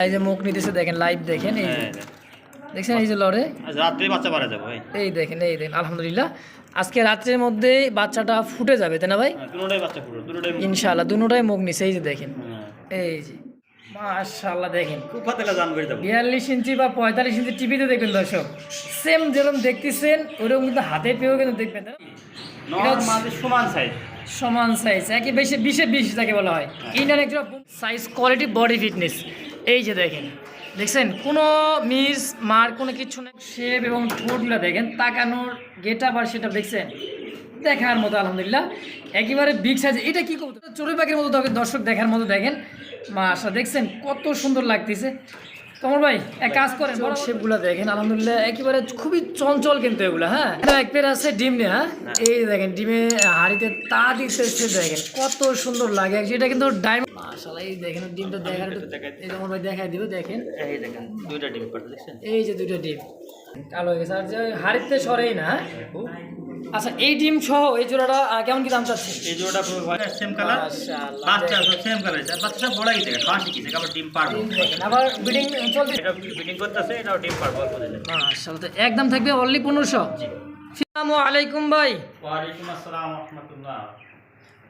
এই যে মুখ নিতেছে দেখেন লাইভ দেখেন এই হ্যাঁ দেখছেন এই যে লড়ে? রাত্রে বাচ্চা পারা যাবে ভাই। এই দেখেন এই দেখেন আলহামদুলিল্লাহ। আজকে রাত্রের মধ্যে বাচ্চাটা ফুটে যাবে তাই না ভাই? হ্যাঁ, দুটোটাই বাচ্চা পুরো দুটোটাই ইনশাআল্লাহ দুটোটাই মুখ নিছে এই যে দেখেন। হ্যাঁ। এই যে মাশাআল্লাহ দেখেন। বিয়াল্লিশ ইঞ্চি বা পঁয়তাল্লিশ ইঞ্চি টিভিতে দেখবেন দর্শক। সেম যেরকম দেখতেছেন ওরকম কিন্তু হাতে পেয়েও কিন্তু দেখবেন সমান সাইজ সমান সাইজ একে বেশি বিশে বিশ যাকে বলা হয়। ইন্ডিয়ান একটা সাইজ কোয়ালিটি বডি ফিটনেস এই যে দেখেন দেখছেন? কোনো মিস মার কোনো কিছু নেই। শেপ এবং ঠোঁটগুলো দেখেন তাকানোর গেট আপ আর সেটা দেখছেন? দেখার মতো আলহামদুলিল্লাহ। একেবারে বিগ সাইজ এটা কি করতে চড়ুই পাখির মতো দর্শক- দেখার মতো দেখেন। মাশা দেখছেন? কত সুন্দর লাগতেছে। তোমার ভাই এক কাজ করেন বড় শেপগুলো দেখেন আলহামদুলিল্লাহ একেবারে খুবই চঞ্চল কিন্তু এগুলো হ্যাঁ? এক পের আছে ডিম নিয়ে হ্যাঁ? এই দেখেন ডিমে হাড়িতে তা দিচ্ছে দেখেন কত সুন্দর লাগে। এটা কিন্তু ডায়মন্ড মাশাআল্লাহ এই দেখেন ডিমটা দেখার একটু- এই তোমার ভাই দেখাই দিব দেখেন। এই দেখেন দুইটা ডিম পাড়া দেখছেন? এই যে দুটো ডিম। কালো হয়ে গেছে। আর যে হাড়িতে সরেই না হ্যাঁ? আচ্ছা এই ডিম সহ এই জোড়াটা কেমন কি দাম চাচ্ছে এই জোড়াটা পুরো ভাই সেম কালার বাচ্চা সেম কালার বাচ্চা বড় খাওয়া শিখেছে আবার ডিম পারব আবার বিডিং চলছে। এটা ফিটিং করতেছে এটাও ডিম পারব অল্প দিলে মাশাআল্লাহ তো একদম থাকবে অনলি পনেরোশো? আসসালামু আলাইকুম ভাই। ওয়ালাইকুম আসসালাম রহমতুল্লাহ।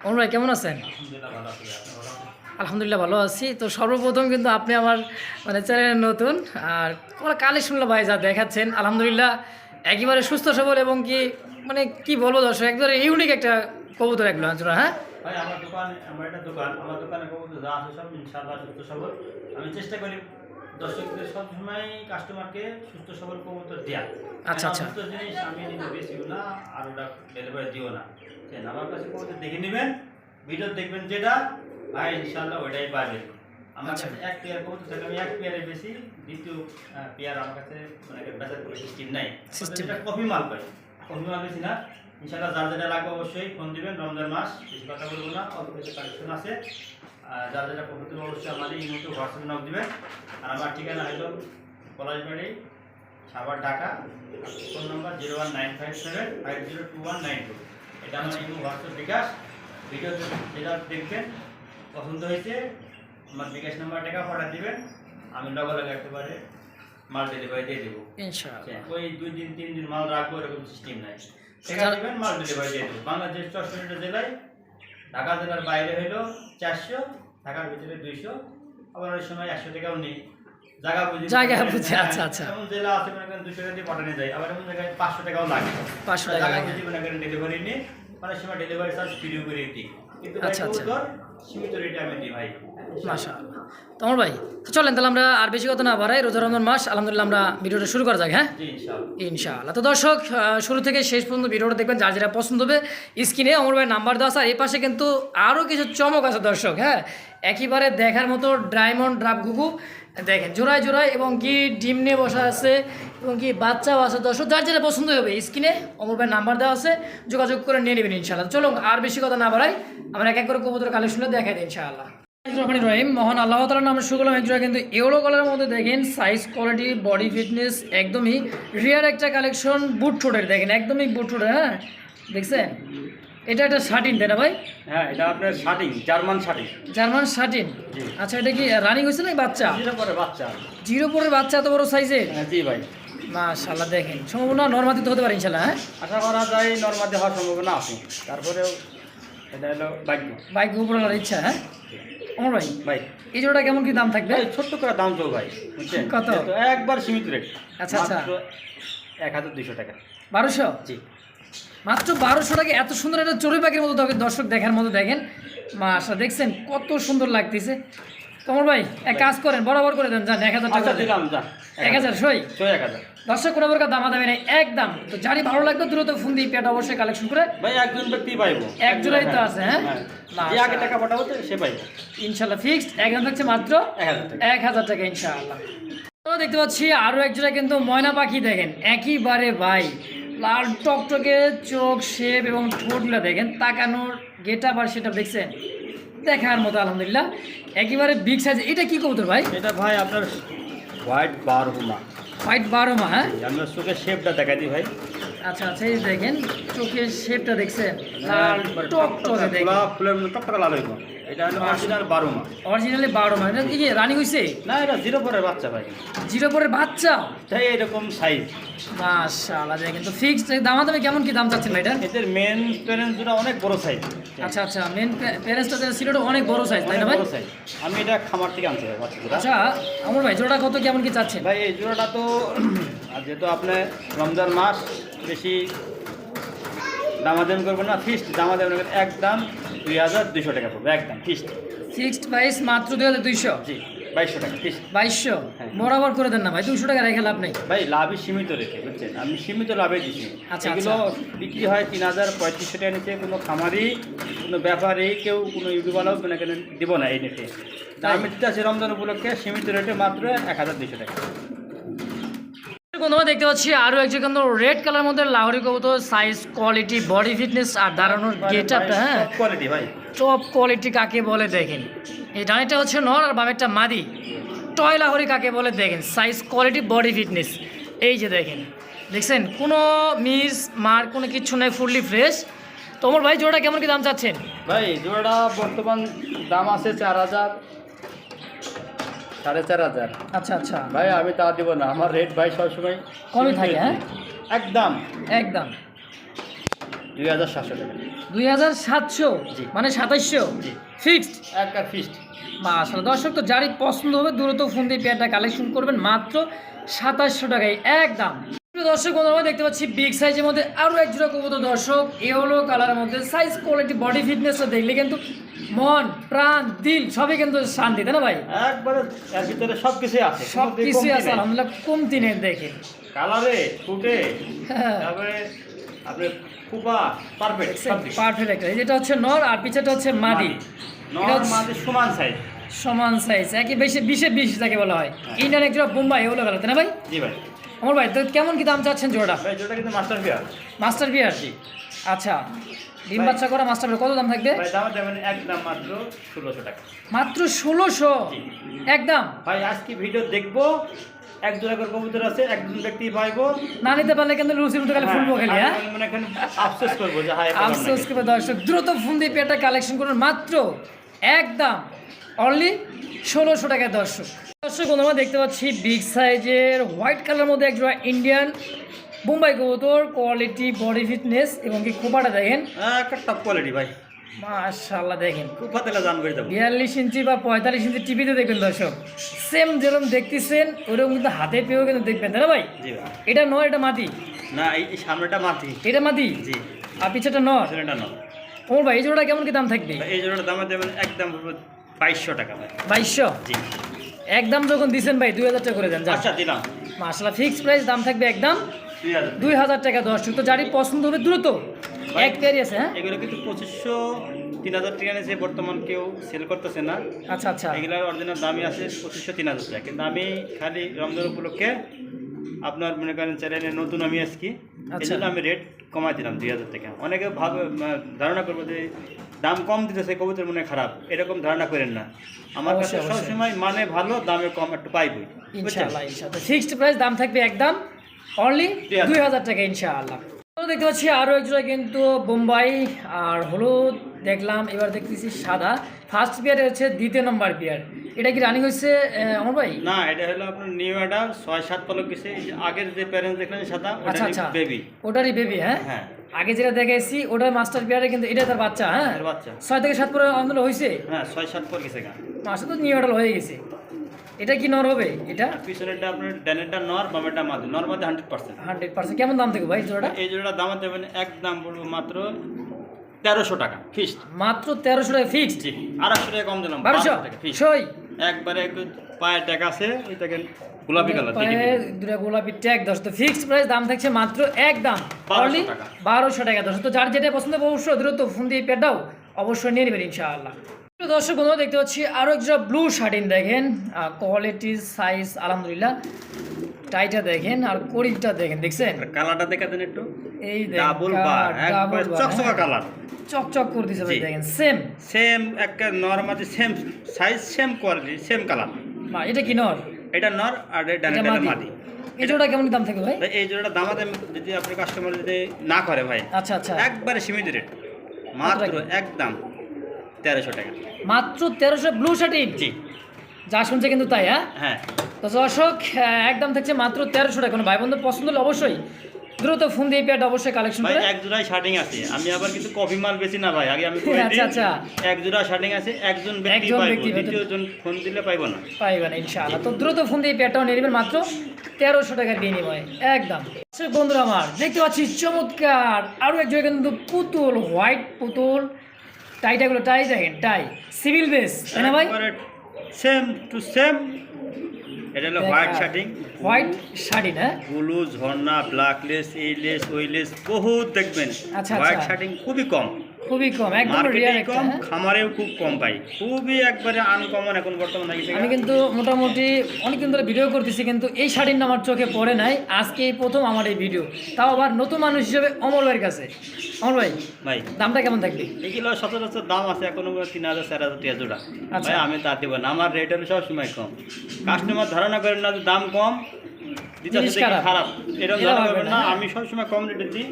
অমর ভাই কেমন আছেন? আলহামদুলিল্লাহ ভালো আছি আপনি ভালো আছেন? আলহামদুলিল্লাহ ভালো আছি। তো সর্বপ্রথম কিন্তু আপনি আমার মানে চ্যানেলের নতুন আর তোমার কালেকশনগুলো ভাই যা দেখাচ্ছেন আলহামদুলিল্লাহ একেবারে সুস্থ সবল এবং কি মানে কি বলব দর্শক একবারে ইউনিক একটা কবুতর এগুলো আঞ্চনা হ্যাঁ? ভাই আমার দোকান আমার একটা দোকান আমার দোকানে কবুতর যা আছে সব ইনশাআল্লাহ সুস্থ সবল। আমি চেষ্টা করি দর্শকদের সব সময় কাস্টমারকে সুস্থ সবল কবুতর দেয়া। আচ্ছা, আচ্ছা। সুস্থ জিনিস আমি বেশিও না আর ওটা ডেলিভারি দিও না। আমার কাছে কবুতর দেখে নেবেন ভিডিও দেখবেন যেটা ভাই ইনশাআল্লাহ ওইটাই পাবেন আমার আচ্ছা। কাছে এক পেয়ার কবুতর থাকে আমি এক পেয়ারে বেশি দ্বিতীয় পেয়ার আমার কাছে মানে বেচার কোনো সিস্টেম নাই। এটা কপি মাল পাই কপি মাল বেশি না। ইনশাআল্লাহ যার যেটা লাগবে অবশ্যই ফোন দিবেন রমজান মাস বেশি কথা বলব না অল্প কিছু কালেকশন আছে। আর যার যেটা হবে অবশ্যই আমাদের এই মুহূর্তে হোয়াটসঅ্যাপে নক দিবেন। আর আমার ঠিকানা হলো Palashbari Savar Dhaka. Phone number zero one nine five seven five zero two one nine two এটা আমার ইমো হোয়াটসঅ্যাপ বিকাশ। ভিডিও যেটা দেখবেন পছন্দ হয়েছে আমার বিকাশ নাম্বার টাকা পাঠা দিবেন আমি লগে লগে একেবারে মাল ডেলিভারি দিয়ে দেবো। ইনশাআল্লাহ। ওই দুই দিন তিন দিন মাল রাখব এরকম সিস্টেম নাই। যারা- দিবেন মাল ডেলিভারি দিয়ে দেবো। বাংলাদেশ চৌষট্টি জেলায় ঢাকা জেলার বাইরে হইল চারশো ঢাকার ভিতরে দুইশো আবার অনেক সময় একশো টাকাও নেই। জায়গা বুঝে জায়গা বুঝে, আচ্ছা, আচ্ছা। এমন জেলা আছে মনে করেন দুশো টাকা দিয়ে পাঠানো যায় আবার এমন জায়গায় পাঁচশো টাকাও লাগে। 500 টাকা লাগে। বুঝে মনে করেন ডেলিভারি নিয়ে অনেক সময় ডেলিভারি চার্জ ফ্রিও করে দিই। কিন্তু আচ্ছা, আচ্ছা। সীমিত রেটে আমি দিই ভাই। মাশাআল্লাহ। তোমার ভাই তো চলেন তাহলে আমরা আর বেশি কথা না বাড়াই। রোজা রমজান মাস আলহামদুলিল্লাহ আমরা ভিডিওটা শুরু করা যাক হ্যাঁ? ইনশাআল্লাহ। ইনশাআল্লাহ। তো দর্শক শুরু থেকে শেষ পর্যন্ত ভিডিওটা দেখবেন যার যেটা পছন্দ হবে স্ক্রিনে অমর ভাই নাম্বার দেওয়া আছে আর এই পাশে কিন্তু আরও কিছু চমক আছে দর্শক হ্যাঁ? একেবারে দেখার মতো ডায়মন্ড ড্রাপ ঘুঘু দেখেন জোড়ায় জোড়ায় এবং কি ডিম নিয়ে বসা আছে এবং কি বাচ্চাও আছে দর্শক যার যেটা পছন্দ হবে স্ক্রিনে অমর ভাই নাম্বার দেওয়া আছে যোগাযোগ করে নিয়ে নেবেন ইনশাআল্লাহ। চলুন আর বেশি কথা না বাড়াই আমরা এক এক করে কবুতর কালেকশনে দেখাই দিই ইনশাআল্লাহ। রহমান রহিম মহান আল্লাহ তালার নামে শুকলাম একজোড়া কিন্তু ইউরো কালারের মধ্যে দেখেন সাইজ কোয়ালিটি বডি ফিটনেস একদমই রিয়ার একটা কালেকশন বুট ঠোঁটের দেখেন একদমই বুট ঠোঁটের হ্যাঁ? দেখছেন? এটা একটা শার্টিন তাই না ভাই? হ্যাঁ এটা আপনার shirting German shirting German shirting আচ্ছা এটা কি রানিং হয়েছে নাকি বাচ্চা? জিরো পরে বাচ্চা। জিরো পরের বাচ্চা এত বড় সাইজের হ্যাঁ জি ভাই। মাশাল্লাহ দেখেন। সম্ভাবনা নর্মাদিতে হতে পারে ইনশাল্লাহ হ্যাঁ? আশা করা যায় নর্মালি হওয়ার সম্ভাবনা আছে। তারপরেও এটা হলো ভাগ্য। বাইক উপরালার ইচ্ছা হ্যাঁ? আমার ভাই ভাই। এই জোড়াটা কেমন কি দাম থাকবে? ছোট্ট করে দাম ভাই বুঝছেন? কত? একবার সীমিত রেট আচ্ছা, আচ্ছা। এক হাজার দুশো টাকা। বারোশো? জি। মাত্র বারোশো টাকা এত সুন্দর একটা চড়ুই পাখির মতো দর্শক দেখার মতো দেখেন। মাশা দেখছেন কত সুন্দর লাগতেছে। তোমার ভাই এক কাজ করেন বরাবর করে দেন যান এক হাজার টাকা আচ্ছা দিলাম এক হাজার সই? ছয় এক হাজার। দর্শক কোনো প্রকার দামা দামি নেই একদম তো জানি ভালো লাগবে দ্রুত ফোন দিয়ে পেটা অবশ্যই কালেকশন করে ভাই একজন ব্যক্তি পাইবো। এক জোড়াই তো আছে, হ্যাঁ? যে আগে টাকা পাঠাবো তো সে পাইবো। ইনশাল্লাহ ফিক্সড একদম থাকছে মাত্র। এক হাজার টাকা। ইনশাআল্লাহ। তো দেখতে পাচ্ছি আরও এক জোড়া কিন্তু ময়না পাখি দেখেন একইবারে ভাই। লাল টকটকে চোখ শেপ এবং ঠোঁটগুলো দেখেন তাকানোর গেট আপ আর সেটা দেখছেন? দেখার মতো আলহামদুলিল্লাহ। একেবারে বিগ সাইজ এটা কি কবুতর ভাই? এটা ভাই আপনার হোয়াইট বার হুমা হোয়াইট বার মা হ্যাঁ আপনার চোখের শেপটা দেখাই দিই ভাই। আচ্ছা আচ্ছা এই দেখেন চোখের শেপটা দেখছেন। লাল টক গোলাপ ফুলের মতো টকটকা লাল হইব। এটা হলো অরিজিনাল বারো মাস। অরিজিনালি বারো মানে এটা কি রানিং হয়েছে না এটা জিরো পরের বাচ্চা ভাই। জিরো পরের বাচ্চা? তাই এরকম সাইজ মাশাআল্লাহ দেখেন তো ফিক্সড দামা দামে কেমন কি দাম চাচ্ছেন ভাই এটা? এদের মেন প্যারেন্টস দুটো অনেক বড় সাইজ আচ্ছা আচ্ছা মেন প্যারেন্টসটা ছিল অনেক বড় সাইজ তাই না ভাই? সাইজ আমি এটা খামার থেকে আনছি আচ্ছা আমার ভাই জোড়া কত কেমন কি চাচ্ছেন? ভাই এই জোড়াটা তো যেহেতু আপনি রমজান মাস বেশি দামাদামি করবেন না ফিস্ট দামাদামি একদম দুই হাজার দুইশো টাকা পড়বে একদম ফিক্সড প্রাইস মাত্র দুই হাজার দুইশো? জি বাইশশো টাকা বাইশশো? হ্যাঁ। বরাবর করে দেন না ভাই দুশো টাকা রেখে লাভ নেই। ভাই লাভই সীমিত রেখে বুঝছেন? আমি সীমিত লাভে দিচ্ছি আচ্ছা, এগুলো বিক্রি হয় তিন হাজার পঁয়ত্রিশশো টাকা নিচে কোনো খামারি কোনো ব্যাপারী কেউ কোনো ইউটিউবালাও কোনো কেন দিব না এই নেটে? আমি দিতে আছি রমজান উপলক্ষে সীমিত রেটে মাত্র এক হাজার দুইশো টাকা। বন্ধুরা দেখতে পাচ্ছি আরও একজন কিন্তু রেড কালার মধ্যে লাহরি কবুতর সাইজ কোয়ালিটি বডি ফিটনেস আর দাঁড়ানোর গেট আপটা হ্যাঁ? কোয়ালিটি ভাই। টপ কোয়ালিটি কাকে বলে দেখেন। এই ডানিটা হচ্ছে নর আর বামেরটা মাদি। টয় লাহরি কাকে বলে দেখেন? সাইজ কোয়ালিটি বডি ফিটনেস এই যে দেখেন। দেখছেন? কোনো মিস মার কোনো কিচ্ছু নেই ফুললি ফ্রেশ তোমার ভাই জোড়া কেমন কি দাম চাচ্ছেন? ভাই জোড়াটা বর্তমান দাম আছে চার হাজার। সাড়ে চার হাজার। আচ্ছা আচ্ছা। ভাই আমি তা দেবো না। আমার রেট ভাই সবসময় কমই থাকে, হ্যাঁ? একদম। একদম। দুই হাজার সাতশো টাকা। দুই হাজার সাতশো? মানে সাতাশশো ফিক্সড একটা ফিক্সড আসলে দর্শক তো যারই পছন্দ হবে দ্রুত ফোন দিয়ে পেয়ারটা কালেকশন করবেন। মাত্র সাতাশশো টাকায়। একদম। দর্শক বন্ধুরা, দেখতে পাচ্ছি বিগ সাইজের মধ্যে আরও এক জোড়া কবুতর। দর্শক এ হলো কালারের মধ্যে সাইজ কোয়ালিটি বডি ফিটনেসটা দেখলে কিন্তু মন প্রাণ দিল সবই কিন্তু শান্তি তাই না ভাই? একবারে এর ভিতরে সব কিছুই আছে সব কিছুই আছে আলহামদুলিল্লাহ কমতি নেই দেখে। কালারে ফুটে তারপরে আপনি খুবা পারফেক্ট পারফেক্ট একটা। এই যেটা হচ্ছে নর আর পিছাটা হচ্ছে মাদি। নর মাঝে সমান সাইজ সমান সাইজ একই বেশি বিশে বিশ যাকে বলা হয়। হ্যাঁ। ইন্ডিয়ান একটা বোম্বাই এগুলো গেল তাই না ভাই? জি ভাই। আমার ভাই তো কেমন কি দাম চাচ্ছেন জোড়া ভাই কিন্তু মাস্টার বিয়ার মাস্টার বিয়ার আচ্ছা ডিম বাচ্চা করা মাস্টার বিয়ার কত দাম থাকবে? ভাই দাম দেবেন একদম মাত্র ষোলোশো টাকা। মাত্র ষোলোশো? জি। একদম? ভাই আজকে ভিডিও দেখব এক জোড়া করে কবুতর আছে একজন ব্যক্তি পাইবো। না নিতে পারলে কিন্তু লুচির মতো খালি ফুলবো খালি হ্যাঁ? মানে এখন আফসোস করব যে এটা আফসোস দর্শক দ্রুত ফোন দিয়ে পেটা কালেকশন করুন মাত্র একদম অনলি ষোলোশো টাকায় দর্শক। দর্শক আমরা দেখতে পাচ্ছি বিগ সাইজের হোয়াইট কালার মধ্যে একজোড়া ইন্ডিয়ান বোম্বাই কবুতর কোয়ালিটি বডি ফিটনেস এবং কি খোপাটা দেখেন? একটা টপ কোয়ালিটি ভাই। মাশাল্লাহ দেখেন। বিয়াল্লিশ ইঞ্চি বা পঁয়তাল্লিশ ইঞ্চি টিভিতে দেখবেন দর্শক। সেম যেরকম দেখতেছেন ওরকম কিন্তু হাতে পেয়েও কিন্তু দেখবেন তাই না ভাই? এটা নয় এটা মাটি? না এই সামনেটা মাটি। এটা মাটি? জি। আর পিছাটা নয়? না ওর ভাই এই জোড়াটা কেমন কি দাম থাকবে? এই জোড়াটা দাম একদম বাইশশো টাকা ভাই। বাইশশো? জি। একদম যখন দিছেন ভাই দুই হাজার টাকা করে দেন আচ্ছা দিলাম। মাসলা ফিক্সড প্রাইস দাম থাকবে একদম দুই হাজার। টাকা দশ। তো যারই পছন্দ হবে দ্রুত। এক পেয়ারি আছে হ্যাঁ? এগুলো কিন্তু পঁচিশশো তিন হাজার টাকা নিয়েছে বর্তমান কেউ সেল করতেছে না। আচ্ছা আচ্ছা। এগুলোর অরিজিনাল দামই আছে পঁচিশশো তিন হাজার টাকা। কিন্তু আমি খালি রমজান উপলক্ষে আপনার মনে করেন চ্যানেলে নতুন আমি এই আচ্ছা। জন্য আমি রেট কমাই দিলাম দুই হাজার টাকা। অনেকে ভাব ধারণা করব যে দাম কম দিতেছে কবুতর মনে খারাপ। এরকম ধারণা করেন না। আমার কাছে। সবসময় মানে ভালো দামে কম একটু পাইবই। বুঝছেন? ইনশাআল্লাহ। ইনশাআল্লাহ ফিক্সড প্রাইস দাম থাকবে একদম অনলি দুই হাজার। টাকা ইনশাআল্লাহ। তো দেখতে পাচ্ছি আরও একজোড়া কিন্তু বোম্বাই আর হলুদ দেখলাম। এবার দেখতেছি সাদা। ফার্স্ট বিয়ারে হচ্ছে দ্বিতীয় নম্বর পিয়ার এটা কি রানিং আহ, আমার ভাই? না এটা হলো আপনার নিউ এটা ছয় সাত পলক গেছে। আগের যে প্যারেন্টস দেখলেন সাদা আচ্ছা আচ্ছা। বেবি ওটারই বেবি হ্যাঁ? হ্যাঁ। আগে যেটা দেখেছি ওটার মাস্টার পিয়ারে কিন্তু এটা তার বাচ্চা হ্যাঁ? এর বাচ্চা। ছয় থেকে সাত পরে আন্দোলন হয়েছে হ্যাঁ ছয় সাত পর গেছে মাসে তো নিউ মডেল হয়ে গেছে। এটা কি নর হবে এটা? পিছনেরটা আপনার ড্যানেরটা নর বামেরটা মাদি। নর মাদি হান্ড্রেড পার্সেন্ট হান্ড্রেড পার্সেন্ট কেমন দাম থেকে ভাই জোড়াটা? এই জোড়া দাম দেবেন এক দাম পড়বে মাত্র তেরোশো টাকা ফিক্সড মাত্র তেরোশো টাকা ফিক্সড জি আড়াইশো টাকা কম দিলাম বারোশো? টাকা ফিক্সড একবারে পায়ে টাকা আছে ওই গোলাপি কালার দুটা গোলাপি ট্যাগ দশ তো ফিক্সড প্রাইস দাম থাকছে মাত্র এক দাম। বারোশো অনলি টাকা। বারোশো টাকা। দশ তো যার যেটা পছন্দ অবশ্যই দ্রুত ফোন দিয়ে পেটাও অবশ্যই নিয়ে নেবেন ইনশাআল্লাহ। দর্শক বন্ধুরা দেখতে পাচ্ছি আরও একটা ব্লু শার্টিন দেখেন। কোয়ালিটি সাইজ আলহামদুলিল্লাহ। টাইটা দেখেন আর করিটা দেখেন দেখছেন? কালারটা দেখা দেন একটু। এই দেখেন ডাবল বার একবার চকচকা কালার চকচক করে দিছে ভাই দেখেন সেম সেম একটা নর মাঝে same size same quality same colour না এটা কি নর? এটা নর আর এটা মাদি। মাদি। এই জোড়া কেমন দাম থাকে ভাই? ভাই এই জোড়াটা দাম আছে যদি আপনার কাস্টমার যদি না করে ভাই আচ্ছা আচ্ছা। একবারে সীমিত রেট মাত্র? একদম তেরোশো টাকা। মাত্র তেরোশো ব্লু শার্টিন জি। যা শুনছে কিন্তু তাই হ্যাঁ? হ্যাঁ। তো দর্শক একদম থাকছে মাত্র তেরোশো টাকা। কোনো ভাই বন্ধু পছন্দ হলে অবশ্যই দ্রুত ফোন দিয়ে পেয়ারটা অবশ্যই কালেকশন ভাই করে। এক জোড়ায় শার্টিং আছে। আমি আবার কিন্তু কফি মাল বেশি না ভাই আগে আমি আচ্ছা, আচ্ছা। এক জোড়া শার্টিং আছে একজন ব্যক্তি পাইবো পাইবো। ফোন দিলে পাইবো না। পাইবেন ইনশাআল্লাহ। তো দ্রুত ফোন দিয়ে পেয়ারটাও নিয়ে নেবেন মাত্র তেরোশো টাকার বিনিময়ে। একদম বন্ধুরা আমার দেখতে পাচ্ছি চমৎকার আরও এক জায়গায় কিন্তু পুতুল হোয়াইট পুতুল। টাইটাগুলো টাই দেখেন টাই সিভিল বেস তাই না ভাই? সেম টু সেম এটা হলো হোয়াইট শার্টিং হোয়াইট শাড়ি না ব্লু ঝর্ণা ব্ল্যাক লেস এই লেস ওই লেস বহুত দেখবেন। আচ্ছা, হোয়াইট আচ্ছা। শার্টিং খুবই কম। খুবই কম একদম রিয়ার কম হ্যাঁ? খামারেও খুব কম পাই। খুবই একবারে আনকমন এখন বর্তমানে আমি কিন্তু মোটামুটি অনেকদিন ধরে ভিডিও করতেছি কিন্তু এই শাড়ির নাম আমার চোখে পড়ে নাই। আজকে এই প্রথম আমার এই ভিডিও তাও আবার নতুন মানুষ হিসেবে অমর ভাইয়ের কাছে। অমর ভাই ভাই। দামটা কেমন থাকবে? এগুলো সচরাচর দাম আছে এখন তিন হাজার চার হাজার টাকা জোড়া। আচ্ছা। ভাই আমি তা দেবো না। আমার রেট হলো সবসময় কম। কাস্টমার ধারণা করেন না যে দাম কম খারাপ। এরকম ধারণা না। হ্যাঁ। আমি সবসময় কম রেটে দিই।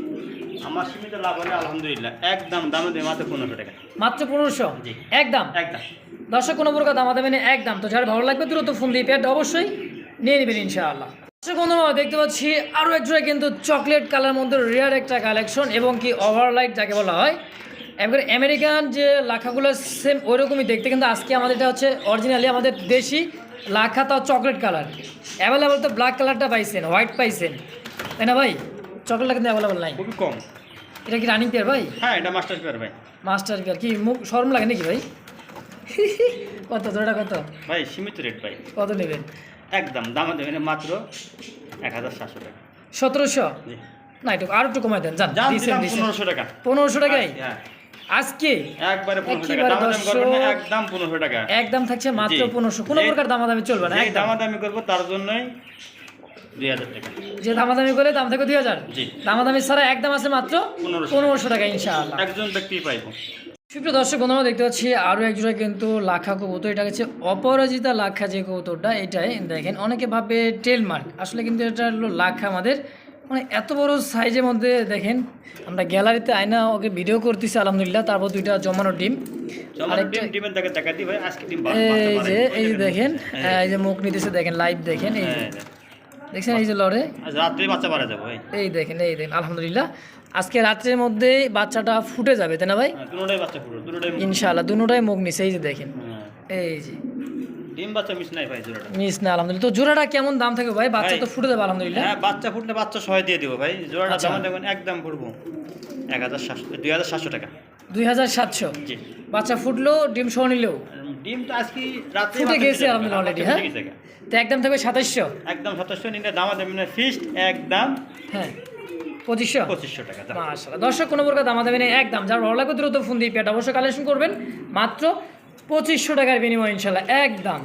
আমার সীমিত লাভ হলে আলহামদুলিল্লাহ। একদম দামে দেয় মাত্র পনেরোশো টাকা। মাত্র পনেরোশো? একদম? একদম। দর্শক কোনো প্রকার দাম দেবেন একদম। তো যার ভালো লাগবে দ্রুত ফোন দিয়ে প্যাড অবশ্যই নিয়ে নেবেন ইনশাআল্লাহ। বন্ধুরা দেখতে পাচ্ছি আরও এক জোড়া কিন্তু চকলেট কালার মধ্যে রেয়ার একটা কালেকশন এবং কি ওভারলাইট যাকে বলা হয়। একবারে আমেরিকান যে লাখাগুলো সেম ওইরকমই দেখতে কিন্তু আজকে আমাদের এটা হচ্ছে অরিজিনালি আমাদের দেশি লাখা তাও চকলেট কালার অ্যাভেলেবল তো ব্ল্যাক কালারটা পাইছেন হোয়াইট পাইছেন। তাই না ভাই? চকলেটটা কিন্তু অ্যাভেলেবল নাই। খুবই কম। এটা কি রানিং পেয়ার ভাই? হ্যাঁ এটা মাস্টার পেয়ার ভাই। মাস্টার পেয়ার কি মুখ শরম লাগে নাকি ভাই? কত কত? ভাই সীমিত রেট ভাই। কত নেবেন? একদম দামে দেবেন মাত্র এক হাজার সাতশো টাকা। সতেরোশো? না একটু আর একটু কমাই দেন যান। পনেরোশো টাকা। পনেরোশো টাকায়? হ্যাঁ আজকে? একবারে। একদম পনেরোশো টাকা। একদম থাকছে মাত্র পনেরোশো। কোনো প্রকার দামাদামি চলবে না দামাদামি করব তার জন্যই দুই হাজার টাকা যে দামাদামি করে দাম থাকবে দুই হাজার। জি। দামাদামি ছাড়া একদম আছে মাত্র পনেরোশো। পনেরোশো টাকা ইনশাআল্লাহ। একজন ব্যক্তি পাইবো। সুপ্রিয় দর্শক বন্ধুরা দেখতে পাচ্ছি আরও একজোড়া কিন্তু লাখা কবুতর। এটা হচ্ছে অপরাজিতা লাখা যে কবুতরটা এটাই দেখেন অনেকে ভাবে টেল মার্ক। আসলে কিন্তু এটা হলো লাখা আমাদের। মানে এত বড় সাইজের মধ্যে দেখেন আমরা গ্যালারিতে আয়না ওকে ভিডিও করতেছি আলহামদুলিল্লাহ তারপর দুইটা জমানো ডিম। এই যে এই যে দেখেন এই যে মুখ নিতেছে দেখেন লাইভ দেখেন এই যে। দেখছেন এই যে লড়ে? রাত্রে বাচ্চা পারা যাব এই। দেখেন এই দেখেন আলহামদুলিল্লাহ। আজকে রাত্রের মধ্যে বাচ্চাটা ফুটে যাবে তাই না ভাই? হ্যাঁ, দুটোটাই বাচ্চা দুটোটাই ইনশাআল্লাহ দুটাই মুখ নিছে এই যে দেখেন। হ্যাঁ। এই যে। ডিম বাচ্চা মিস নাই ভাই জোড়াটা। মিস না আলহামদুলিল্লাহ। তো জোড়াটা কেমন দাম থাকবে ভাই? বাচ্চা তো ফুটে যাবে আলহামদুলিল্লাহ। হ্যাঁ বাচ্চা ফুটলে বাচ্চা সহায় দিয়ে দিব ভাই। জোড়াটা আচ্ছা। দাম দেখবেন একদম পড়ব এক হাজার সাতশো দুই হাজার সাতশো টাকা। দুই হাজার সাতশো? জি। বাচ্চা ফুটলো ডিম সহ নিলেও ডিম তো আজকে ফুটে গেছে হ্যাঁ? তো একদম থাকবে সাতাইশশো একদম সতেরোশো নিলে দাম দেবেন ফিস্ট একদম হ্যাঁ। পঁচিশশো? পঁচিশশো টাকা। মাশাআল্লাহ। দর্শক কোনো প্রকার দামা দেবেন একদম। যার ভালো লাগবে দ্রুত ফোন দিয়ে পেট অবশ্যই কালেকশন করবেন। মাত্র পঁচিশশো টাকার বিনিময় ইনশাল্লাহ একদম।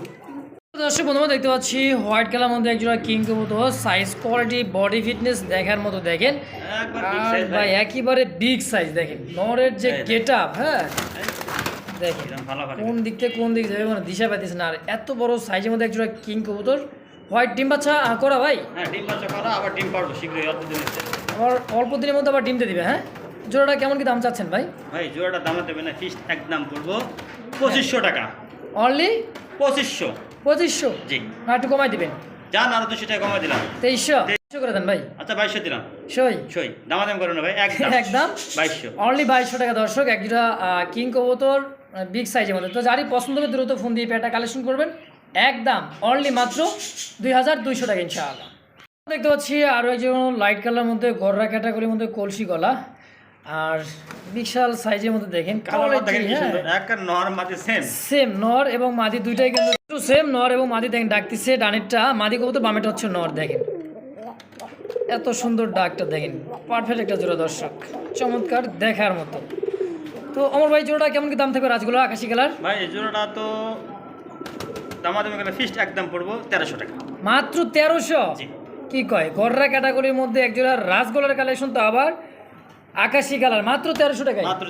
দর্শক বন্ধুরা দেখতে পাচ্ছি হোয়াইট কালার মধ্যে একজোড়া king size quality body fitness দেখার মতো দেখেন। আর ভাই একেবারে বিগ সাইজ দেখেন। নরের যে গেট আপ হ্যাঁ? কোন দিক থেকে কোন দিক যাবে মানে দিশা পাইতেছে না। আর এত বড় সাইজের মধ্যে একজোড়া কিং কবুতর। হোয়াইট ডিম বাচ্চা করা ভাই? হ্যাঁ ডিম বাচ্চা করা আবার ডিম পারব শীঘ্রই অল্প দিনের। আবার অল্প দিনের মধ্যে আবার ডিমতে দিবে হ্যাঁ? জোড়াটা কেমন কি দাম চাচ্ছেন ভাই? ভাই জোড়াটা দাম দেবে না ফিস্ট একদম পড়ব পঁচিশশো টাকা। অনলি পঁচিশশো। পঁচিশশো? জি। না একটু কমাই দিবেন। যান আরও দুশো টাকা কমা দিলাম। তেইশশো? তেইশশো করে দেন ভাই। আচ্ছা বাইশশো দিলাম। সই। সই। দামাদাম করো না ভাই একদম। একদম। বাইশশো। অনলি বাইশশো টাকা দর্শক এক জোড়া কিং কবুতর। বিগ সাইজের মধ্যে। তো যারই পছন্দ হবে দ্রুত ফোন দিয়ে পেটা কালেকশন করবেন। একদম অনলি মাত্র দুই হাজার দুইশো টাকা ইনশাআল্লাহ। দেখতে পাচ্ছি আরও একজন লাইট কালার মধ্যে গররা ক্যাটাগরির মধ্যে কলসি গলা। আর বিশাল সাইজের মধ্যে দেখেন হ্যাঁ। সেম সেম নর এবং মাদি দুইটাই কিন্তু একটু সেম নর এবং মাদি দেখেন ডাকতেছে ডানেরটা। মাদি কবুতর বামেটা হচ্ছে নর দেখেন। এত সুন্দর ডাকটা দেখেন। পারফেক্ট একটা জোড়া দর্শক। চমৎকার দেখার মতো। তো অমর ভাই জোড়াটা কেমন কি দাম থাকবে রাজগুলো আকাশি কালার? ভাই এই জোড়াটা তো দামাদামি করে ফিস্ট একদম পড়ব তেরোশো টাকা। মাত্র তেরোশো? কি কয় গররা ক্যাটাগরির মধ্যে এক জোড়া রাজগোলার কালেকশন তো আবার আকাশি কালার মাত্র তেরোশো টাকায়? মাত্র.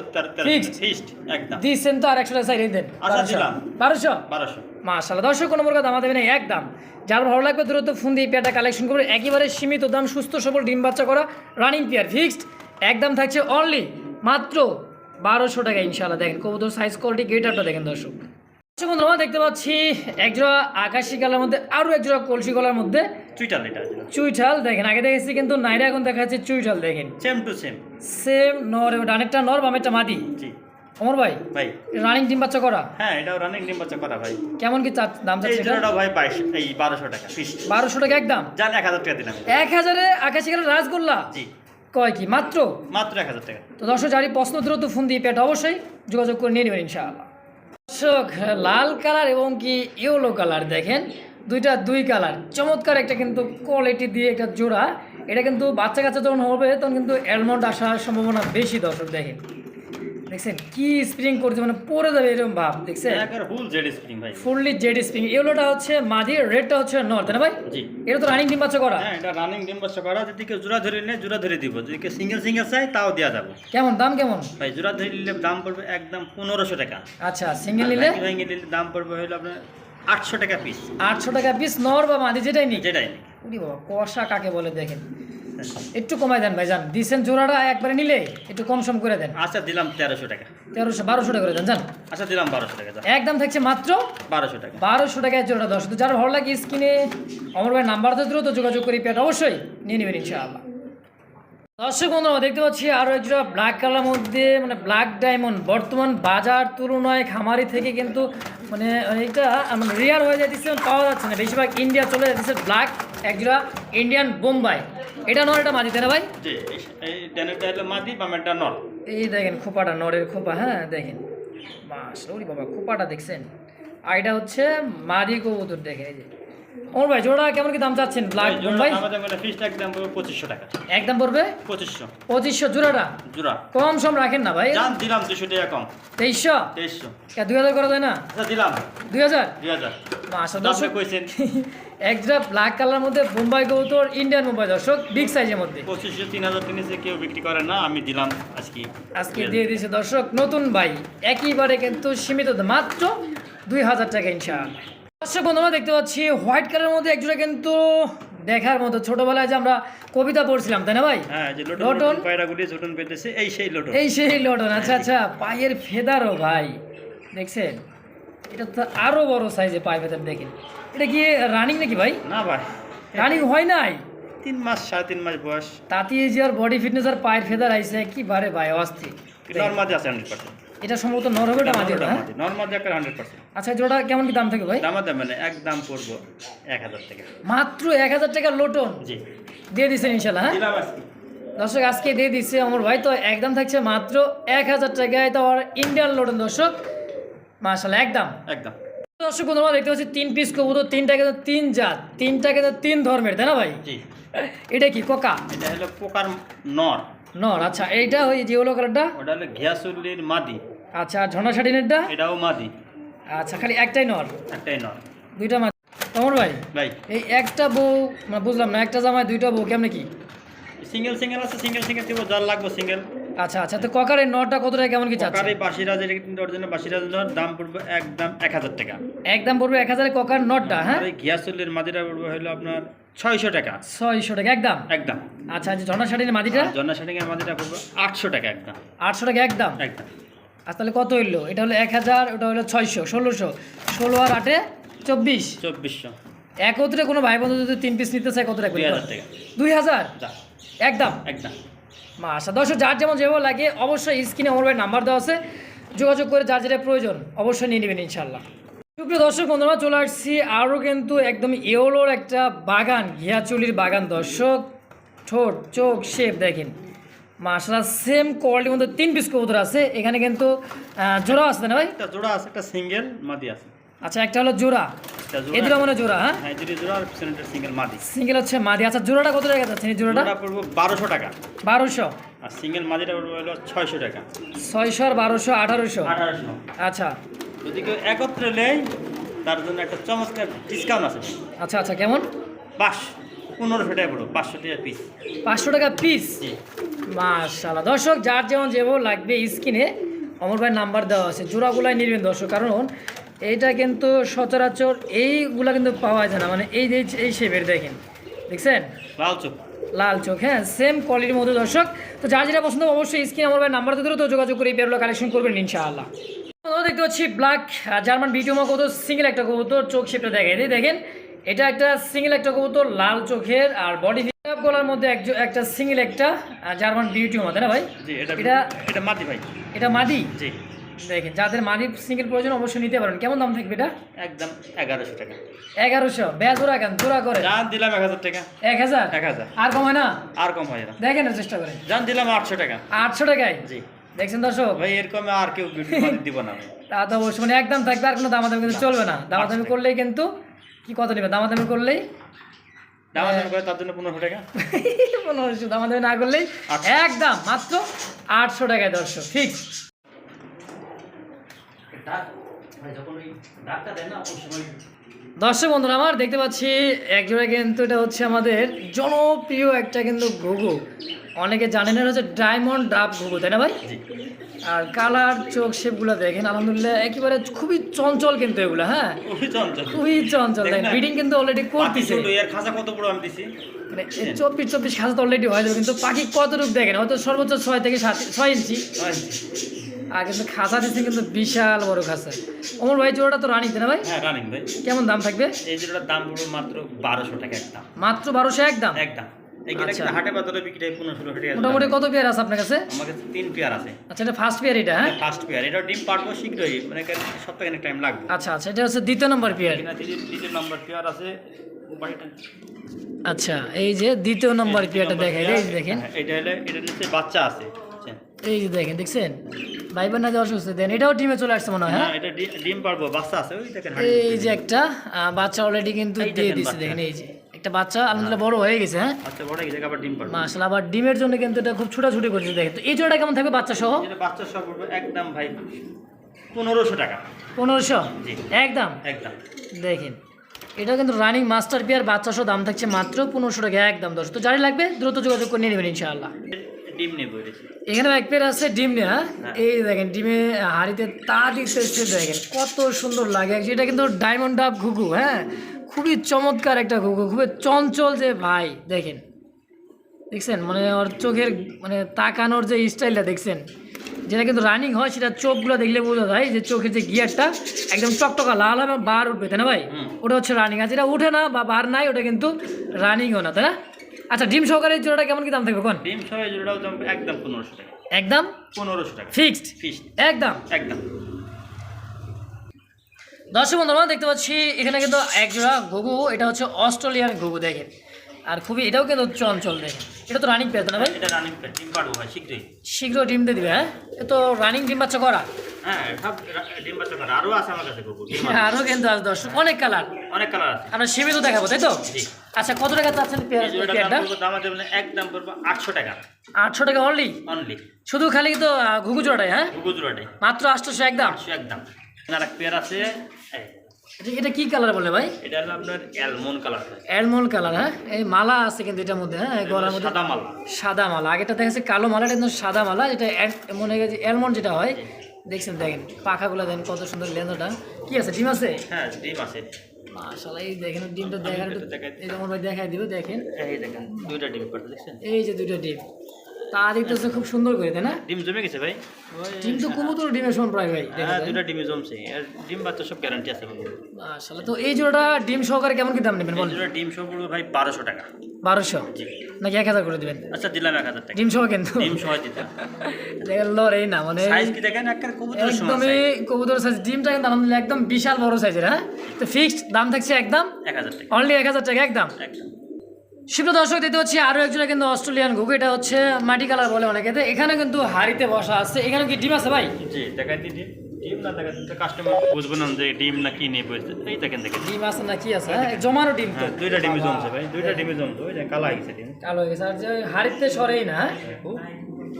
ফিস্ট একদম। দিচ্ছেন তো আর একশো টাকা সাইড দেন। আচ্ছা, দিলাম। বারোশো? বারোশো। মাশাল্লাহ দর্শক কোনো প্রকার দাম দেবে না একদম। যার ভালো লাগবে দ্রুত ফোন দিয়ে পেয়ারটা কালেকশন করবে একেবারে সীমিত দাম সুস্থ সবল ডিম বাচ্চা করা রানিং পেয়ার ফিক্সড একদম থাকছে অনলি মাত্র বারোশো টাকা ইনশাল্লাহ দেখেন কবুতর সাইজ কোয়ালিটি গেটআপটা দেখেন দর্শক। দর্শক বন্ধুরা, দেখতে পাচ্ছি একজোড়া আকাশি কালার মধ্যে আরও একজোড়া কলসি কলার মধ্যে চুইটাল এটা। চুইঠাল দেখেন আগে দেখেছি কিন্তু নাইরা এখন দেখা যাচ্ছে চুইঠাল দেখেন। সেম টু সেম সেম নর ডানেরটা নর বামেরটা মাদি জি। অমর ভাই? ভাই। রানিং ডিম বাচ্চা করা? হ্যাঁ এটাও রানিং ডিম বাচ্চা করা ভাই। কেমন কি দাম চাচ্ছে এটা? ভাই বাইশ এই বারোশো টাকা ফিস বারোশো টাকা একদম? এক হাজার টাকা দিলাম। এক হাজারে আকাশি কালার রাজগোল্লা? জি। কয় কি? মাত্র? মাত্র এক হাজার টাকা। তো দর্শক যারই প্রশ্ন দ্রুত ফোন দিয়ে পেট অবশ্যই যোগাযোগ করে নিয়ে নেবেন ইনশাআল্লাহ। দর্শক লাল কালার এবং কি ইয়েলো কালার দেখেন দুইটা দুই কালার। চমৎকার একটা কিন্তু কোয়ালিটি দিয়ে একটা জোড়া। এটা কিন্তু বাচ্চা কাচ্চা যখন হবে তখন কিন্তু অ্যালমন্ড আসার সম্ভাবনা বেশি দর্শক দেখেন। দেখছেন? কি স্প্রিং করছে মানে পড়ে যাবে এরকম ভাব দেখছেন? ফুল জেড স্প্রিং ভাই। ফুললি জেড স্প্রিং ইয়েলোটা হচ্ছে মাদি রেডটা হচ্ছে নর্থ না ভাই? জি। এটা তো রানিং ডিম বাচ্চা করা। হ্যাঁ এটা রানিং ডিম বাচ্চা করা যদি কেউ জোড়া ধরে নিলে জোড়া ধরে দিব। যদি কেউ সিঙ্গেল সিঙ্গেল চাই তাও দেওয়া যাবে। কেমন দাম কেমন? ভাই জোড়া ধরে নিলে দাম পড়বে একদম পনেরোশো টাকা। আচ্ছা সিঙ্গেল নিলে? ভেঙে নিলে দাম পড়বে হলো আপনার আটশো টাকা পিস আটশো টাকা পিস নর বা মাদি যেটাই নিক। যেটাই উরি বাবা কষা কাকে বলে দেখেন? একটু কমাই দেন ভাই যান দিছেন জোড়াটা একবারে নিলে একটু কম সম করে দেন। আচ্ছা দিলাম তেরোশো টাকা। তেরোশো বারোশো টাকা করে দেন জান। আচ্ছা দিলাম বারোশো টাকা একদম থাকছে মাত্র বারোশো টাকা। বারোশো টাকায় জোড়াটা। দশ তো যার ভালো লাগে স্ক্রিনে আমার ভাই নাম্বার তো দ্রুত যোগাযোগ করি পেট অবশ্যই নিয়ে নেবেন ইনশাআল্লাহ। দর্শক বন্ধুরা দেখতে পাচ্ছি আরও একজোড়া ব্ল্যাক কালার মধ্যে মানে ব্ল্যাক ডায়মন্ড বর্তমান বাজার তুলনায় খামারি থেকে কিন্তু মানে এটা মানে রেয়ার হয়ে যাচ্ছে পাওয়া যাচ্ছে না। বেশিরভাগ ইন্ডিয়া চলে যাচ্ছে ব্ল্যাক একজোড়া ইন্ডিয়ান বোম্বাই এটা নয় এটা মাঝিতে না ভাই? মাদি বামেরটা নর। এই দেখেন খোপাটা নরের খোপা হ্যাঁ দেখেন। মাস বাবা খোপাটা দেখছেন। আর এটা হচ্ছে মাদি কবুতর দেখেন এই যে। ভাই জোড়া কেমন কি দাম চাচ্ছেন? ব্ল্যাক জোড়া আমাদের মানে একদম পড়বে পঁচিশশো টাকা। একদম পড়বে? পঁচিশশো। পঁচিশশো জোড়াটা? জোড়া। কম সম রাখেন না ভাই। দাম দিলাম দুশো টাকা কম। তেইশশো? তেইশশো। দুই হাজার করা যায় না? আচ্ছা দিলাম। দুই হাজার? দুই হাজার। আপনি দর্শক। কইছেন। একটা ব্ল্যাক কালার মধ্যে বোম্বাই কবুতর ইন্ডিয়ান বোম্বাই দর্শক। বিগ সাইজের মধ্যে। পঁচিশশো তিন হাজার তিনিশে কেউ বিক্রি করে না আমি দিলাম আজকে। আজকে দিয়ে দিয়েছে দর্শক নতুন ভাই। একইবারে কিন্তু সীমিত মাত্র দুই হাজার টাকা ইনশাআল্লাহ। দর্শক বন্ধুরা দেখতে পাচ্ছি হোয়াইট কালারের মধ্যে একজোড়া কিন্তু দেখার মতো। ছোটবেলায় যে আমরা কবিতা পড়ছিলাম তাই না ভাই? হ্যাঁ লটন। লোটন? পায়রাগুলি ছোটন পেতেছে এই সেই লোটন। এই সেই লটন আচ্ছা আচ্ছা পায়ের ফেদারও ভাই। দেখছেন? এটা তো আরও বড় সাইজে পায়ে ফেদার দেখেন। এটা কি রানিং নাকি ভাই? না ভাই। রানিং হয় নাই? তিন মাস সাড়ে তিন মাস বয়স। তাতে এই যে আর বডি ফিটনেস আর পায়ের ফেদার আইছে কি বারে ভাই অস্থির। আছে হান্ড্রেড এটা সম্ভবত নরবেটা মাঝে হ্যাঁ? নর্মাদি একটা হান্ড্রেড পার্সেন্ট আচ্ছা জোড়া কেমন কি দাম থাকে ভাই? দামা দাম মানে এক দাম পড়ব এক হাজার টাকা। মাত্র এক হাজার টাকার লোটন? জি। দিয়ে দিচ্ছেন ইনশাআল্লাহ হ্যাঁ? দিলাম আজকে। দর্শক আজকে দিয়ে দিচ্ছে আমার ভাই তো একদম থাকছে মাত্র এক হাজার টাকায় তো আর ইন্ডিয়ান লোটন দর্শক। মাসাল্লাহ একদম। একদম। দর্শক বন্ধুরা দেখতে পাচ্ছি তিন পিস কবুতর তিনটা কিন্তু তিন জাত তিনটা কিন্তু তিন ধর্মের তাই না ভাই? জি। এটা কি কোকা? এটা হলো পোকার নর। নর আচ্ছা এইটা ওই যে হলো কালারটা ওটা হলো ঘিয়াসুল্লির মাদি। আচ্ছা আর ঝর্ণা শাটিনেরটা এটাও মাদি। আচ্ছা খালি একটাই নর? একটাই নর। দুইটা মাছ তোমার ভাই? ভাই। এই একটা বউ মানে বুঝলাম না একটা জামায় দুইটা বউ কেমনে কি? সিঙ্গেল সিঙ্গেল আছে সিঙ্গেল সিঙ্গেল দিব যার লাগবে সিঙ্গেল আচ্ছা আচ্ছা তো ককারের নরটা কত টাকা কেমন কি চাচ্ছে? এই বাসিরাজ এটা কিন্তু অরিজিনাল বাসিরাজ নর দাম পড়বে একদম এক হাজার টাকা। একদম পড়বে এক হাজারে ককার নটটা হ্যাঁ? আর এই ঘিয়াসুল্লির মাদিটা পড়বে হলো আপনার ছয়শো টাকা। ছয়শো টাকা একদম? একদম। আচ্ছা আচ্ছা ঝর্ণা শাটিনের মাদিটা? শাটিং এর মাদিটা পড়বে আটশো টাকা একদম। আটশো টাকা একদম? একদম। আর তাহলে কত হইল? এটা হলো এক হাজার ওটা হলো ছয়শো ষোলোশো। ষোলো আর আটে চব্বিশ। চব্বিশশো। একত্রে কোনো ভাই বন্ধু যদি তিন পিস নিতে চায় কত টাকা। দুই হাজার? একদম। একদম। আচ্ছা দর্শক যার যেমন যেভাবে লাগে অবশ্যই স্ক্রিনে আমার ভাই নাম্বার দেওয়া আছে। যোগাযোগ করে যার যেটা প্রয়োজন অবশ্যই নিয়ে নেবেন ইনশাল্লাহ সুপ্রিয় দর্শক বন্ধুরা চলে আসছি আরও কিন্তু একদম ইয়োলোর একটা বাগান ঘিয়াচুলির বাগান। দর্শক ঠোঁট চোখ শেপ দেখেন। মাসালা সেম কোয়ালিটির মধ্যে তিন পিস কবুতর আছে। এখানে কিন্তু জোড়া আছে না ভাই? একটা জোড়া আছে একটা সিঙ্গেল মাদি আছে। আচ্ছা একটা হলো জোড়া। একটা এ দুটো মানে জোড়া হ্যাঁ? হ্যাঁ দুটি জোড়া আর পিছনেটা সিঙ্গেল মাদি। সিঙ্গেল হচ্ছে মাদি। আচ্ছা জোড়াটা কত টাকা যাচ্ছে এই জোড়াটা? জোড়া পড়ব বারোশো টাকা। বারোশো। আর সিঙ্গেল মাদিটা পড়ব হলো ছয়শো টাকা। ছয়শো আর বারোশো আঠারোশো। আঠারোশো। আচ্ছা। যদি কেউ একত্রে নেয় তার জন্য একটা চমৎকার ডিসকাউন্ট আছে। আচ্ছা আচ্ছা কেমন? পাঁচ পনেরোশো টাকা পড়ব পাঁচশো টাকা পিস পাঁচশো টাকা পিস মাশাল্লাহ দর্শক যার যেমন যেভাবে লাগবে স্কিনে অমর ভাই নাম্বার দেওয়া আছে। জোড়াগুলাই নিবেন দর্শক কারণ এইটা কিন্তু সচরাচর এইগুলা কিন্তু পাওয়া যায় না। মানে এই যে এই শেপের দেখেন দেখছেন? লাল চোখ। লাল চোখ হ্যাঁ সেম কোয়ালিটির মধ্যে দর্শক। তো যার যেটা পছন্দ অবশ্যই স্ক্রিন আমার নাম্বার দিতে তো যোগাযোগ করে এই পেয়ারগুলো কালেকশন করবেন ইনশাআল্লাহ। দেখতে পাচ্ছি ব্ল্যাক জার্মান বিটিওমা কত সিঙ্গেল একটা কবুতর চোখ শেপটা দেখেন এই দেখেন এটা একটা সিঙ্গেল একটা কবুতর লাল চোখের আর বডি গলার মধ্যে একটা সিঙ্গেল একটা জার্মান বিউটিওমা তাই না ভাই? এটা এটা মাটি ভাই। এটা মাদি? জি। দেখেন যাদের মাদি সিঙ্গেল প্রয়োজন অবশ্যই নিতে পারেন। কেমন দাম থাকবে এটা? একদম এগারোশো টাকা। এগারোশো। বেয়া জোড়া কেন? জোড়া করে। জান দিলাম এক হাজার টাকা। এক হাজার? এক হাজার। আর কম হয় না? আর কম হয় না। দেখেন না চেষ্টা করেন। জান দিলাম আটশো টাকা। আটশো টাকায়? জি। দেখছেন দর্শক? ভাই এরকম আর কেউ দিব না তা তো অবশ্যই মানে একদম থাকবে আর কোনো দামাদামি কিন্তু চলবে না। দামাদামি করলেই কিন্তু কি কত নেবে দামাদামি করলেই? দাম দাম করে তার জন্য পনেরোশো টাকা? পনেরোশো দামাদামি না করলেই? একদম মাত্র আটশো টাকায় দর্শক সময় দর্শক বন্ধুরা আমার দেখতে পাচ্ছি একজোড়া কিন্তু এটা হচ্ছে আমাদের জনপ্রিয় একটা কিন্তু ঘুঘু। অনেকে জানেন এটা হচ্ছে ডায়মন্ড ডাব ঘুঘু তাই না ভাই? আর কালার চোখ শেপগুলো দেখেন আলহামদুলিল্লাহ একেবারে খুবই চঞ্চল কিন্তু এগুলো হ্যাঁ? চঞ্চল। খুবই চঞ্চল দেখেন ব্রিডিং কিন্তু অলরেডি পাখি করতেছে। ছোট, এর খাঁচা কত বড় আমি দিছি? মানে চব্বিশ চব্বিশ খাসা তো অলরেডি হয়ে যাবে কিন্তু পাখি কতটুকু দেখেন? হয়তো সর্বোচ্চ ছয় থেকে সাত ছয় ইঞ্চি। আর কিন্তু খাসা দিচ্ছে কিন্তু বিশাল বড় খাসা অমর ভাই জোড়াটা তো রানিতে না ভাই? হ্যাঁ রানিং ভাই। কেমন দাম থাকবে? এই দাম মাত্র বারোশো টাকা একদম মাত্র বারোশো একদম একদম এই আচ্ছা। হাটে বাজারে বিক্রি হয় পনেরো ষোলো টাকা। মোটামুটি কত পেয়ার আছে আপনার কাছে? আমার কাছে তিন পেয়ার আছে। আচ্ছা এটা ফার্স্ট পেয়ার এটা হ্যাঁ? First pair. এটা ডিম পারব শীঘ্রই মানে সপ্তাহে টাইম লাগবে। আচ্ছা আচ্ছা এটা হচ্ছে দ্বিতীয় নম্বর পেয়ার। দ্বিতীয় দ্বিতীয় নম্বর পেয়ার আছে আচ্ছা এই যে দ্বিতীয় নম্বর পেয়ারটা দেখাই এই দেখেন। হ্যাঁ, এটা হলে এটা নিচে বাচ্চা আছে এই যে দেখেন দেখছেন? ভাই বোন না যে অসুস্থ দেন এটাও টিমে চলে আসছে মনে হয় হ্যাঁ? হ্যাঁ এটা ডিম পারব বাচ্চা আছে ওই দেখেন এই যে একটা বাচ্চা অলরেডি কিন্তু দিয়ে দিচ্ছে দেখেন এই যে। একটা বাচ্চা আলহামদুলিল্লাহ বড় হয়ে গেছে হ্যাঁ? আচ্ছা বড় হয়ে গেছে আবার ডিম পারব মাশাআল্লাহ আবার ডিমের জন্য কিন্তু এটা খুব ছোটাছুটি করছে দেখেন তো। এই জোড়াটা কেমন থাকবে বাচ্চা সহ এটা বাচ্চা সব পড়বে একদম ভাই পনেরোশো টাকা। পনেরোশো? জি। একদম? একদম। দেখেন এটা কিন্তু রানিং মাস্টার পেয়ার বাচ্চা সহ দাম থাকছে মাত্র পনেরোশো টাকা একদম দশ তো যারা লাগবে দ্রুত যোগাযোগ করে নিয়ে নেবেন ইনশাআল্লাহ। ডিম নেব এখানে এক পেয়ার আছে ডিম নিয়ে। হ্যাঁ। হ্যাঁ। এই দেখেন ডিমে হাড়িতে তা দিচ্ছে দেখেন কত সুন্দর লাগে। এটা কিন্তু ডায়মন্ড ডাব ঘুঘু হ্যাঁ? খুবই চমৎকার একটা ঘুঘু খুবই চঞ্চল যে ভাই দেখেন। দেখছেন? মানে ওর চোখের মানে তাকানোর যে স্টাইলটা দেখছেন? যেটা কিন্তু রানিং হয় সেটা চোখগুলো দেখলে বোঝা যায় যে চোখের যে গিয়ারটা একদম চকটকা লাল হবে বার উঠবে তাই না ভাই? ওটা হচ্ছে রানিং আর যেটা উঠে না বা বার নাই ওটা কিন্তু রানিংও না তাই না? আচ্ছা ডিম সহকারে জোড়াটা কেমন কি দাম থাকবে কোন? ডিম সহ এই জোড়াও দাম একদম পনেরোশো টাকা। একদম? পনেরোশো টাকা। ফিক্সড ফিস একদম? একদম। দর্শক বন্ধু আমরা দেখতে পাচ্ছি এখানে কিন্তু এক জোড়া ঘুঘু এটা হচ্ছে অস্ট্রেলিয়ান ঘুঘু দেখেন। আর খুবই এটাও কিন্তু চঞ্চল দেখেন। এটা তো রানিং পেয়ে না ভাই? এটা রানিং ডিম পারব ভাই শীঘ্রই। শীঘ্র ডিম দিয়ে দিবে হ্যাঁ? এ তো রানিং ডিম বাচ্চা করা। হ্যাঁ সব ডিম বাচ্চা করে আরও আছে আমার কাছে কুকুর আরও কিন্তু আছে দর্শক অনেক কালার অনেক কালার আছে। আমরা সীমিত দেখাবো তাই তো? আচ্ছা কত টাকা চাচ্ছেন এই পেয়ারটা দাম দেবেন একদম পড়বে আটশো টাকা। আটশো টাকা অনলি অনলি শুধু খালি তো ঘুঘু জোড়াটাই হ্যাঁ? কুকুর জোড়াটাই। মাত্র আটশোশো একদম আটশো একদম আর এক পেয়ার আছে এই, এটা- এটা কি কালার বলে ভাই? এটা হলো আপনার অ্যালমন্ড কালার অ্যালমন্ড কালার হ্যাঁ? এই মালা আছে কিন্তু এটার মধ্যে হ্যাঁ? গলার মধ্যে। সাদা মালা। সাদা মালা। আগেটা দেখা যাচ্ছে কালো মালা এটা কিন্তু সাদা মালা যেটা মনে হয় যে অ্যালমন্ড যেটা হয়। দেখছেন দেখেন পাখাগুলো দেখেন কত সুন্দর লেন্সটা কি আছে ডিম আছে? হ্যাঁ ডিম আছে। মাশাআল্লাহ এই দেখেন ডিমটা দেখার দেখাই- এই যেমন ভাই দেখাই দিব দেখেন। এই দেখেন দুইটা ডিম দেখছেন এই যে দুইটা ডিম। তা দেখতেছে খুব সুন্দর করে তাই না? ডিম জমে গেছে ভাই। ডিম তো কবুতর ডিমের সমান প্রায় ভাই হ্যাঁ। ডিমে জমছে। আর ডিম বাচ্চা সব গ্যারান্টি আছে মাশাআল্লাহ তো এই জোড়াটা ডিম সহকারে কেমন কি দাম নেবেন বলেন? জোড়া ডিম সহ পড়বে ভাই বারোশো টাকা। বারোশো? জি। নাকি এক হাজার করে দেবেন? আচ্ছা দিলাম এক হাজার টাকা। ডিম সহ কিন্তু। ডিম সহ দিতে দেখেন লড়াই না মানে সাইজ কি দেখেন? একটা কবুতরের সমান একদমই কবুতর সাইজ ডিমটা কিন্তু আলহামদুলিল্লাহ একদম বিশাল বড় সাইজের হ্যাঁ? তো ফিক্সড দাম থাকছে একদম এক হাজার টাকা। অনলি এক হাজার টাকা একদম? একদম। শিব দর্শক দেখতে হচ্ছে আরও একজনের কিন্তু অস্ট্রেলিয়ান ঘুঘু। এটা হচ্ছে মাটি কালার বলে অনেকে। এখানে কিন্তু হাড়িতে বসা আছে। এখানে কি ডিম আছে ভাই? জি দেখাইতে ডিম। ডিম না দেখাতে কাস্টমার বুঝবে না যে ডিম না কি নিয়ে বসে। এই দেখেন দেখেন। ডিম আছে না কি আছে? হ্যাঁ জমানো ডিম তো। হ্যাঁ দুইটা ডিমে জমছে ভাই। দুইটা ডিমে জমছে। ওই যে কালা হয়ে গেছে ডিম। কালো হয়ে গেছে। আর যে হাড়িতে সরেই না?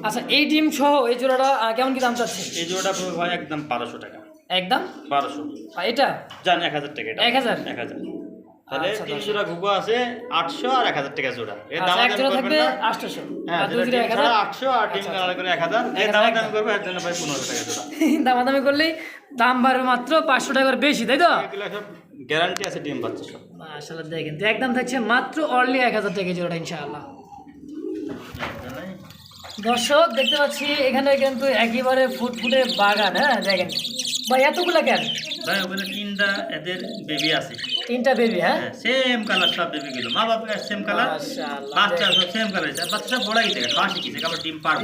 আচ্ছা এই ডিম সহ এই জোড়াটা কেমন কি দাম চাচ্ছে এই জোড়াটা ভাই একদম বারোশো টাকা। একদম? বারোশো। এটা? জান এক হাজার টাকা এটা। এক হাজার? এক হাজার। তাহলে আচ্ছা, তিন জোড়া ঘুঘু আছে আটশো আর এক হাজার টাকা জোড়া। এর আচ্ছা, দাম জোড়া থাকবে হ্যাঁ আর ডিম আটশো আর ডিম আচ্ছা, কালার করে এক হাজার। এক এর দাম এক দাম করবে এর জন্য ভাই পনেরোশো টাকা জোড়া। দামাদামি করলেই দাম বাড়বে মাত্র পাঁচশো টাকার বেশি তাই তো? গ্যারান্টি আছে ডিম বাচ্চা সব। মাশাআল্লাহ দেখেন তো একদম থাকছে মাত্র অনলি এক হাজার টাকা জোড়া ইনশাআল্লাহ। দর্শক দেখতে পাচ্ছি এখানে কিন্তু একেবারে ফুটফুটে বাগান হ্যাঁ দেখেন। ভাই এতগুলা কেন? ভাই ওখানে তিনটা এদের বেবি আছে। তিনটা বেবি হ্যাঁ? সেম কালার সব বেবি গুলো মা বাবা সেম কালার মাশাআল্লাহ। বাচ্চা সব সেম কালার বাচ্চা সব বড়াই থেকে খাওয়া শিখেছে আবার ডিম পারব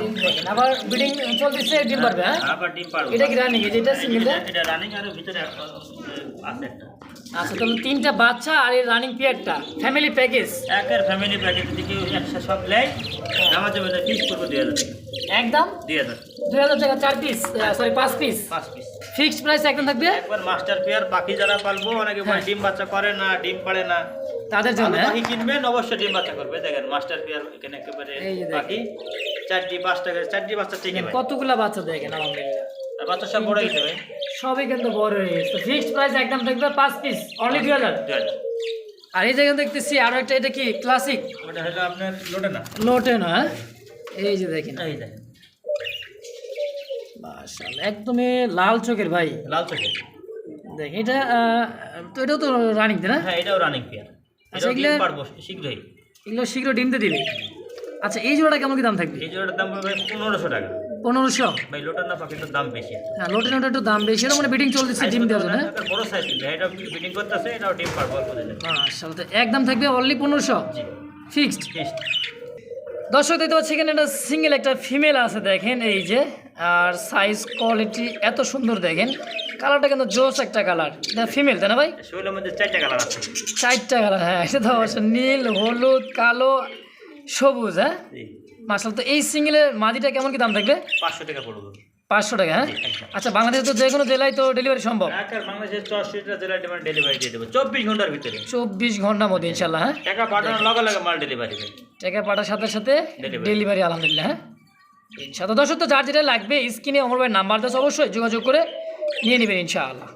আবার ব্রিডিং চলতেছে ডিম পারবে হ্যাঁ? আবার ডিম পারব এটা কি রানিং এটা সিঙ্গেল এটা- রানিং আর ভিতরে আছে একটা। আচ্ছা তাহলে তিনটা বাচ্চা আর এই রানিং পিয়ারটা ফ্যামিলি প্যাকেজ একের ফ্যামিলি প্যাকেট থেকে একশো সব লেয় আমার জন্য ফিক্স করব দুই হাজার একদম? দুই হাজার। দুই হাজার টাকা চার পিস সরি পাঁচ পিস পাঁচ পিস ফিক্সড প্রাইস একদম থাকবে? একবার মাস্টার পেয়ার বাকি যারা পালবো অনেকে হ্যাঁ। ডিম বাচ্চা করে না ডিম পারে না। তাদের জন্য হ্যাঁ? বাকি কিনবেন অবশ্যই ডিম বাচ্চা করবে। দেখেন মাস্টার পেয়ার এখানে একেবারে বাকি। চারটি পাঁচটা করে চারটি বাচ্চা ঠিক কতগুলা বাচ্চা দেখেন আলহামদুলিল্লাহ। বাচ্চা সব বড় হয়েছে ভাই? সবই কিন্তু বড় হয়ে গেছে। ফিক্সড প্রাইস একদম থাকবে পাঁচ পিস অনলি দুই হাজার। আর এই দেখতেছি আরও একটা এটা কি ক্লাসিক ওটা হলো আপনার লোটে না? লোটে না হ্যাঁ? এই যে দেখেন। এই দেখেন মাশাআল্লাহ একদমই লাল চোখের ভাই। লাল চোখে দেখ এটা আহ, তো এটাও তো রানিং না? হ্যাঁ এটাও রানিং পেয়ার আচ্ছা, পারব শীঘ্রই। এগুলো শীঘ্র ডিম দিবে। আচ্ছা এই জোড়াটা কেমন কি দাম থাকবে? এই জোড়াটার দাম পড়বে পনেরোশো টাকা। পনেরোশো। ভাই লোটার না পাখিটার দাম বেশি হ্যাঁ লোটে নোটা একটু দাম বেশি। এটা মানে বিডিং চলতেছে ডিম দেওয়ার জন্য। হ্যাঁ? বড় সাইজ এটা ফিটিং করতেছে এটাও ডিম পারব মাশাআল্লাহ তো একদম থাকবে অনলি পনেরোশো? জি। ফিক্সড দর্শক দেখতে পাচ্ছি এখানে একটা সিঙ্গেল একটা ফিমেল আছে দেখেন এই যে। আর সাইজ কোয়ালিটি এত সুন্দর দেখেন। কালারটা কিন্তু জোস একটা কালার এটা ফিমেল তাই না ভাই? মধ্যে চারটা কালার আছে। চারটা কালার হ্যাঁ এটা তো অবশ্য নীল হলুদ কালো সবুজ হ্যাঁ? মার্শাল তো এই সিঙ্গেলের মাদিটা কেমন কি দাম থাকবে? পাঁচশো টাকা পড়বে। পাঁচশো টাকা হ্যাঁ? আচ্ছা বাংলাদেশে তো যে কোনো জেলায় তো ডেলিভারি সম্ভব। বাংলাদেশের চৌষট্টিটা জেলায় ডেলিভারি দিয়ে দেবো। চব্বিশ ঘণ্টার ভিতরে। চব্বিশ ঘণ্টার মধ্যে ইনশাল্লাহ হ্যাঁ? টাকা পাঠানোর লগে লগে মাল ডেলিভারি টাকা পাঠার সাথে সাথে ডেলিভারি আলহামদুলিল্লাহ হ্যাঁ? ইনশাআল্লাহ দর্শক তো যার যেটা লাগবে স্ক্রিনে অমর ভাই নাম্বার দেওয়া অবশ্যই যোগাযোগ করে নিয়ে নেবেন ইনশাআল্লাহ।